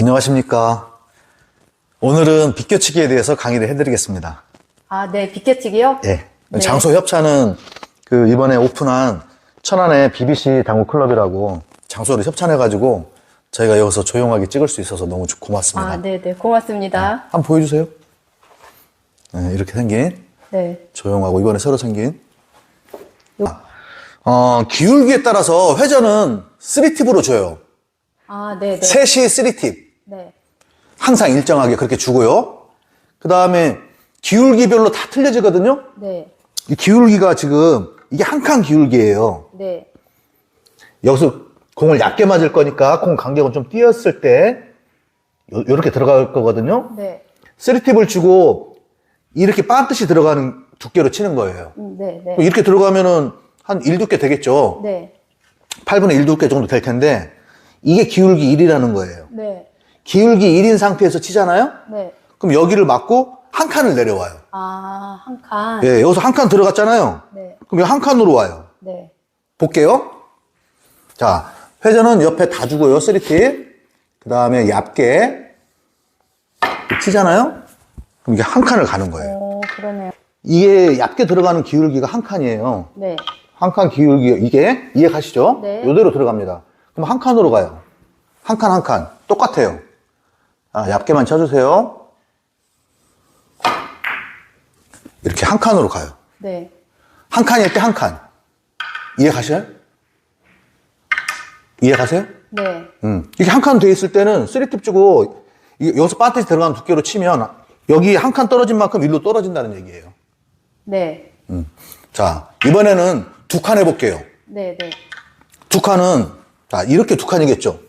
안녕하십니까. 오늘은 비껴치기에 대해서 강의를 해드리겠습니다. 아, 네, 비껴치기요? 예. 네. 장소 협찬은 그 이번에 오픈한 천안의 BBC 당구 클럽이라고 장소를 협찬해가지고 저희가 여기서 조용하게 찍을 수 있어서 너무 좋- 고맙습니다. 아, 네, 네, 고맙습니다. 한번 보여주세요. 네, 이렇게 생긴 네. 조용하고 이번에 새로 생긴 어, 기울기에 따라서 회전은 3팁으로 줘요. 아, 네, 네. 셋이 3팁. 네. 항상 일정하게 그렇게 주고요. 그 다음에 기울기별로 다 틀려지거든요. 네. 이 기울기가 지금 이게 한 칸 기울기예요. 네. 여기서 공을 얇게 맞을 거니까 공 간격은 좀 띄었을 때 요, 렇게 들어갈 거거든요. 네. 3팁을 주고 이렇게 반듯이 들어가는 두께로 치는 거예요. 음, 네, 네. 이렇게 들어가면은 한 1두께 되겠죠. 네. 8분의 1두께 정도 될 텐데 이게 기울기 1이라는 거예요. 네. 기울기 1인 상태에서 치잖아요. 네. 그럼 여기를 맞고 한 칸을 내려와요. 아, 한 칸. 예, 여기서 한 칸 들어갔잖아요. 네. 그럼 여기 한 칸으로 와요. 네. 볼게요. 자, 회전은 옆에 다 주고요. 3팁. 그 다음에 얇게 치잖아요. 그럼 이게 한 칸을 가는 거예요. 오, 그러네요. 이게 얇게 들어가는 기울기가 한 칸이에요. 네. 한 칸 기울기, 이게 이해 가시죠? 네. 이대로 들어갑니다. 그럼 한 칸으로 가요. 한 칸, 한 칸. 똑같아요. 아, 얇게만 쳐주세요. 이렇게 한 칸으로 가요. 네. 한 칸일 때 한 칸. 이해 가셔요? 이해 가세요? 네. 음. 이게 한 칸 돼 있을 때는 3팁 주고 여기서 반듯이 들어가는 두께로 치면 여기 한 칸 떨어진 만큼 일로 떨어진다는 얘기예요. 네. 자, 이번에는 두 칸 해볼게요. 네, 네. 두 칸은 자 이렇게 두 칸이겠죠.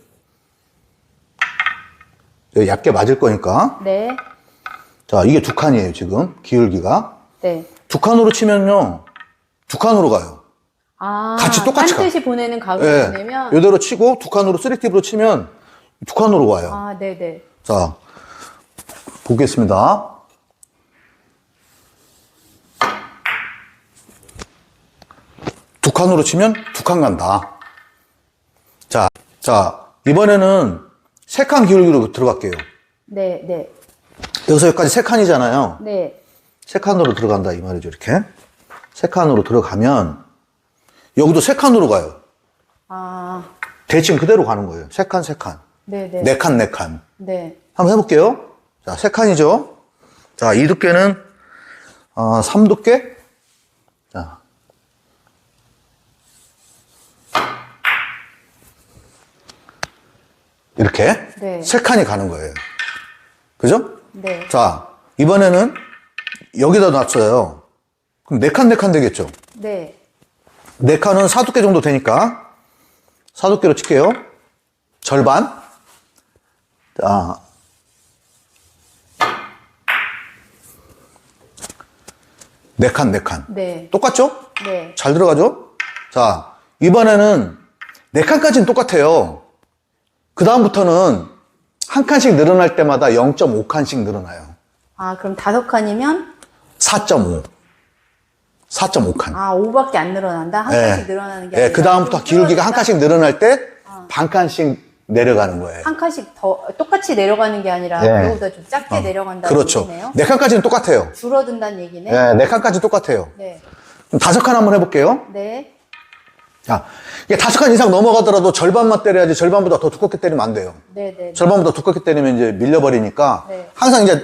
얇게 맞을 거니까. 네. 자, 이게 두 칸이에요, 지금. 기울기가. 네. 두 칸으로 치면요. 두 칸으로 가요. 아, 같이 똑같이 가. 반드시 보내는 각을 예. 보내면 이대로 치고 두 칸으로 3팁으로 치면 두 칸으로 와요. 아, 네, 네. 자, 보겠습니다. 두 칸으로 치면 두 칸 간다. 자, 자, 이번에는 세 칸 기울기로 들어갈게요. 네, 네. 여기서 여기까지 세 칸이잖아요. 네. 세 칸으로 들어간다, 이 말이죠, 이렇게. 세 칸으로 들어가면, 여기도 세 칸으로 가요. 아, 대칭 그대로 가는 거예요. 세 칸, 세 칸. 네, 네. 네 칸, 네 칸. 네. 한번 해볼게요. 자, 세 칸이죠. 자, 이 두께는, 어, 3 두께. 자. 이렇게. 네. 세 칸이 가는 거예요. 그죠? 네. 자, 이번에는 여기다 놨어요. 그럼 네 칸, 네 칸 되겠죠? 네. 네 칸은 4두께 정도 되니까 4두께로 칠게요. 절반. 자. 네 칸, 네 칸. 네. 똑같죠? 네. 잘 들어가죠? 자, 이번에는 네 칸까지는 똑같아요. 그 다음부터는 한 칸씩 늘어날 때마다 0.5칸씩 늘어나요. 아, 그럼 다섯 칸이면 4.5. 4.5칸. 아, 5밖에 안 늘어난다? 한 칸씩 늘어나는 게 예, 아니라 그 다음부터 좀 기울기가 한? 칸씩 늘어날 때반 칸씩 내려가는 거예요. 한 칸씩 더 똑같이 내려가는 게 아니라 예. 그거보다 좀 작게 내려간다는 그렇죠. 얘기네요. 네 칸까지는 똑같아요. 줄어든다는 얘기네. 예, 네 칸까지 똑같아요. 네. 그럼 다섯 칸 한번 해볼게요. 네. 자, 이게 다섯 칸 이상 넘어가더라도 절반만 때려야지 절반보다 더 두껍게 때리면 안 돼요. 네, 네. 절반보다 두껍게 때리면 이제 밀려버리니까 네. 항상 이제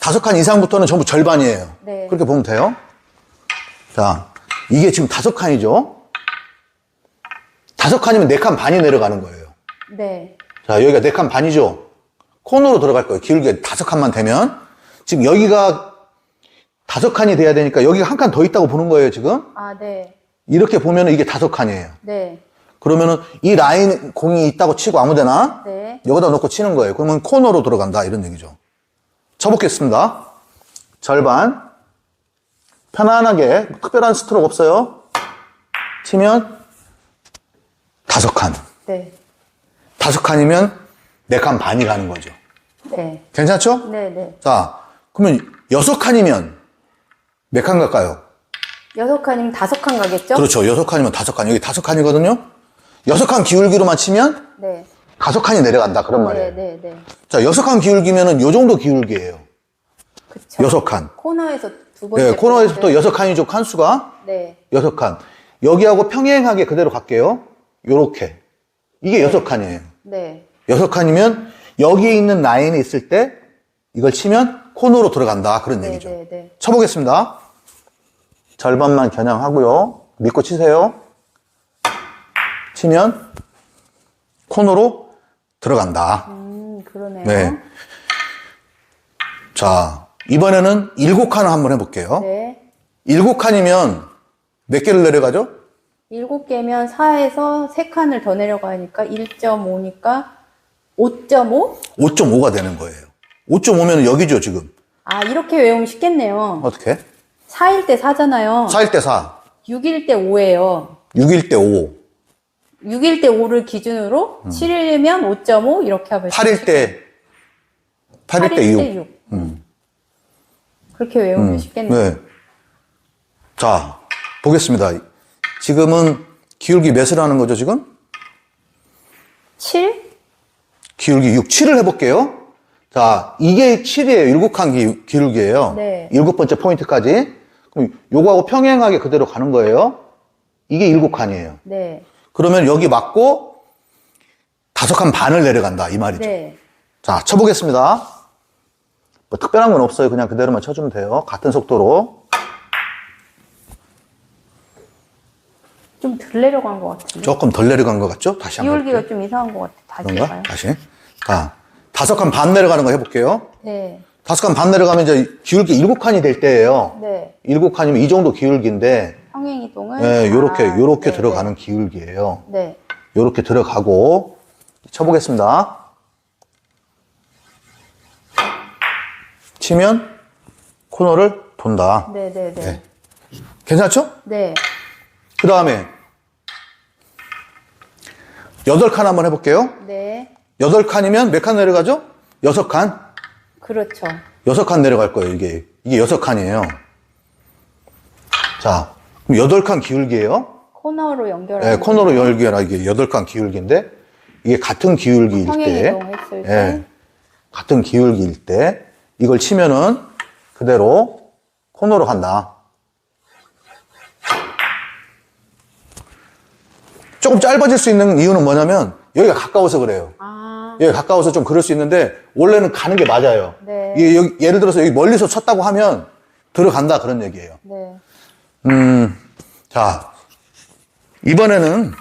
다섯 칸 이상부터는 전부 절반이에요. 네. 그렇게 보면 돼요. 자, 이게 지금 다섯 칸이죠. 다섯 칸이면 네 칸 반이 내려가는 거예요. 네. 자, 여기가 네 칸 반이죠. 코너로 들어갈 거예요. 기울기 다섯 칸만 되면. 지금 여기가 다섯 칸이 돼야 되니까 여기가 한 칸 더 있다고 보는 거예요, 지금. 아, 네. 이렇게 보면은 이게 다섯 칸이에요. 네. 그러면은 이 라인 공이 있다고 치고 아무 데나 네. 여기다 놓고 치는 거예요. 그러면 코너로 들어간다. 이런 얘기죠. 쳐보겠습니다. 절반. 편안하게, 특별한 스트로크 없어요. 치면 다섯 칸. 네. 다섯 칸이면 네 칸 반이 가는 거죠. 네. 괜찮죠? 네, 네. 자, 그러면 여섯 칸이면 몇 칸 갈까요? 여섯 칸이면 다섯 칸 가겠죠? 그렇죠. 여섯 칸이면 다섯 칸. 여기 다섯 칸이거든요. 여섯 칸 기울기로만 치면 네. 다섯 칸이 내려간다. 그런 말이에요. 네, 네, 네. 자, 여섯 칸 기울기면은 요 정도 기울기예요. 그쵸. 여섯 칸. 코너에서 두 번째. 네, 코너에서부터. 여섯 칸이죠. 칸수가. 네. 여섯 칸. 여기하고 평행하게 그대로 갈게요. 요렇게. 이게 여섯 칸이에요. 네. 여섯 칸이면 여기에 있는 라인이 있을 때 이걸 치면 코너로 들어간다. 그런 네, 얘기죠. 네, 네. 쳐보겠습니다. 절반만 겨냥하고요. 믿고 치세요. 치면 코너로 들어간다. 음, 그러네요. 네. 자, 이번에는 일곱 칸을 한번 해볼게요. 네. 일곱 칸이면 몇 개를 내려가죠? 일곱 개면 4에서 세칸을 더 내려가니까 1.5니까 5.5? 5.5가 되는 거예요. 5.5면 여기죠, 지금. 아, 이렇게 외우면 쉽겠네요. 어떻게? 4일 때 4잖아요. 4일 때 4, 6일 때 5예요. 6일 때 5, 6일 때 5를 기준으로 7일이면 5.5 이렇게 하면 8일 때, 8일 때 6. 6. 그렇게 외우면 쉽겠네요. 네. 자, 보겠습니다. 지금은 기울기 몇을 하는 거죠, 지금? 7? 기울기 6, 7을 해볼게요. 자, 이게 7이에요. 일곱 칸 기, 기울기예요. 네. 일곱 번째 포인트까지. 그럼 요거하고 평행하게 그대로 가는 거예요. 이게 일곱 칸이에요. 네. 그러면 여기 맞고 다섯 칸 반을 내려간다. 이 말이죠. 네. 자, 쳐보겠습니다. 뭐 특별한 건 없어요. 그냥 그대로만 쳐주면 돼요. 같은 속도로. 좀 덜 내려간 것 같은데. 조금 덜 내려간 것 같죠? 다시 한번. 기울기가 좀 이상한 것 같아. 다시 그런가? 해봐요. 다시. 자, 다섯 칸 반 내려가는 거 해볼게요. 네. 다섯 칸 반 내려가면 이제 기울기 일곱 칸이 될 때예요. 네. 일곱 칸이면 이 정도 기울기인데, 평행 이동은 예, 요렇게, 아, 요렇게 네, 들어가는 기울기예요. 네. 요렇게 들어가고, 쳐보겠습니다. 치면 코너를 돈다. 네, 네, 네. 네. 괜찮죠? 네. 그 다음에 여덟 칸 한번 해볼게요. 네. 여덟 칸이면 몇 칸 내려가죠? 여섯 칸? 그렇죠. 여섯 칸 내려갈 거예요, 이게. 이게 여섯 칸이에요. 자, 그럼 여덟 칸 기울기예요. 코너로 연결하는 예, 코너로 이게 여덟 칸 기울기인데, 이게 같은 기울기일 때, 이동했을 때. 예, 같은 기울기일 때, 이걸 치면은 그대로 코너로 간다. 조금 짧아질 수 있는 이유는 뭐냐면, 여기가 가까워서 그래요. 아, 예, 가까워서 좀 그럴 수 있는데 원래는 가는 게 맞아요. 네. 이게 여기, 예를 들어서 여기 멀리서 쳤다고 하면 들어간다 그런 얘기예요. 네. 음, 자 이번에는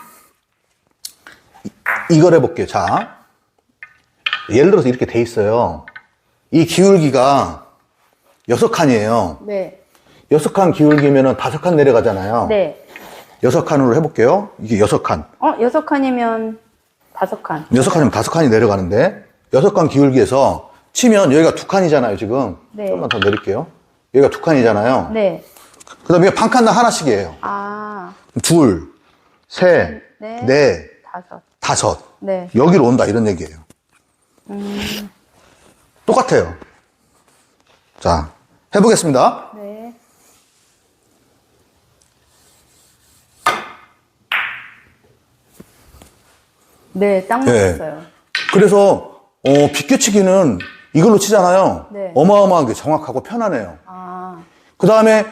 이- 이걸 해볼게요. 자, 예를 들어서 이렇게 돼 있어요. 이 기울기가 여섯 칸이에요. 네. 여섯 칸 기울기면은 다섯 칸 내려가잖아요. 네. 여섯 칸으로 해볼게요. 이게 여섯 칸. 어, 여섯 칸이면 다섯 칸. 여섯 칸이면 다섯 칸이 내려가는데 여섯 칸 기울기에서 치면 여기가 두 칸이잖아요 지금 네. 조금만 더 내릴게요 여기가 두 칸이잖아요 네. 그 다음에 반 칸당 하나씩이에요 아, 둘, 셋, 네. 넷, 다섯. 다섯 네. 여기로 온다 이런 얘기예요 똑같아요 자 해보겠습니다 네. 네, 딱 네. 맞았어요. 그래서 어, 비껴치기는 이걸로 치잖아요 네. 어마어마하게 정확하고 편하네요 아, 그 다음에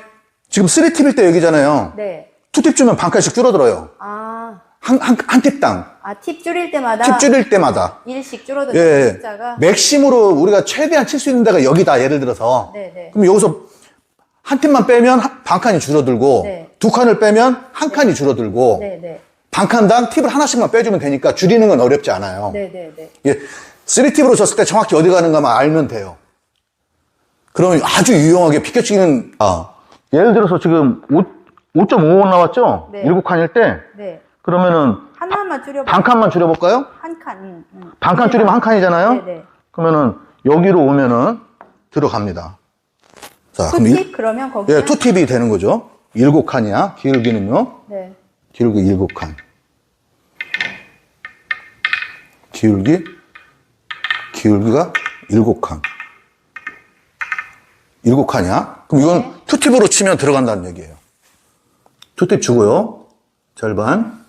지금 3팁일 때 여기잖아요 네. 투팁 주면 반 칸씩 줄어들어요 아, 한, 한, 한 팁당 아, 팁 줄일 때마다 팁 줄일 때마다 일씩 줄어드는 예, 숫자가. 맥심으로 우리가 최대한 칠 수 있는 데가 여기다 예를 들어서 네, 네. 그럼 여기서 한 팀만 빼면 한- 반 칸이 줄어들고 네. 두 칸을 빼면 한 칸이 줄어들고 네, 네. 반 칸당 팁을 하나씩만 빼주면 되니까 줄이는 건 어렵지 않아요. 네, 네, 네. 예, 3팁으로 쳤을 때 정확히 어디 가는가만 알면 돼요. 그러면 아주 유용하게 비껴치기는 아, 예를 들어서 지금 5.5 나왔죠? 네. 일곱 칸일 때 네. 그러면 하나만 줄여봐. 반 칸만 줄여볼까요? 한 칸. 응, 응. 반칸 줄이면 한 칸이잖아요? 네, 네. 그러면은 여기로 오면은 들어갑니다. 자, 그럼 일- 투팁 그러면 거기. 예, 투 팁이 되는 거죠. 일곱 칸이야. 기울기는요. 네. 기울기 일곱 칸. 기울기 기울기가 일곱 칸. 일곱 칸이야. 그럼 이건 네. 투 팁으로 치면 들어간다는 얘기예요. 투팁 주고요. 절반.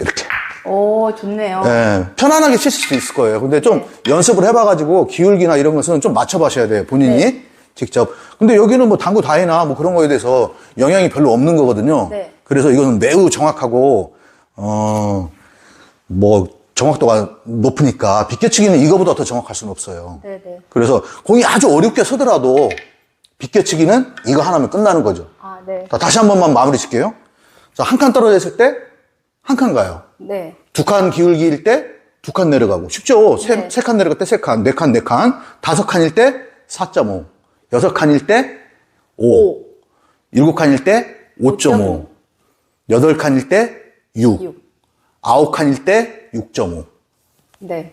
이렇게 오, 좋네요. 예, 편안하게 치실 수 있을 거예요. 근데 좀 연습을 해봐가지고 기울기나 이런 것은 좀 맞춰봐셔야 돼요. 본인이 네. 직접. 근데 여기는 뭐 당구 다이나 뭐 그런 거에 대해서 영향이 별로 없는 거거든요. 네. 그래서 이거는 매우 정확하고, 어, 뭐 정확도가 높으니까 비껴치기는 이거보다 더 정확할 수는 없어요. 네네. 그래서 공이 아주 어렵게 서더라도 비껴치기는 이거 하나면 끝나는 거죠. 아, 네. 자, 다시 한 번만 마무리 짓게요. 자, 한 칸 떨어져 있을 때 한 칸 가요. 네. 두 칸 기울기일 때 두 칸 내려가고 쉽죠? 세, 네. 세칸 내려갈 때 세 칸, 네 칸, 네 칸, 다섯 칸일 때 4.5, 여섯 칸일 때 5, 오. 일곱 칸일 때 5.5, 여덟 칸일 때 6, 육. 아홉 칸일 때 6.5. 네.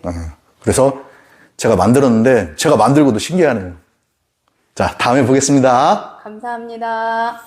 그래서 제가 만들었는데 제가 만들고도 신기하네요. 자, 다음에 보겠습니다. 감사합니다.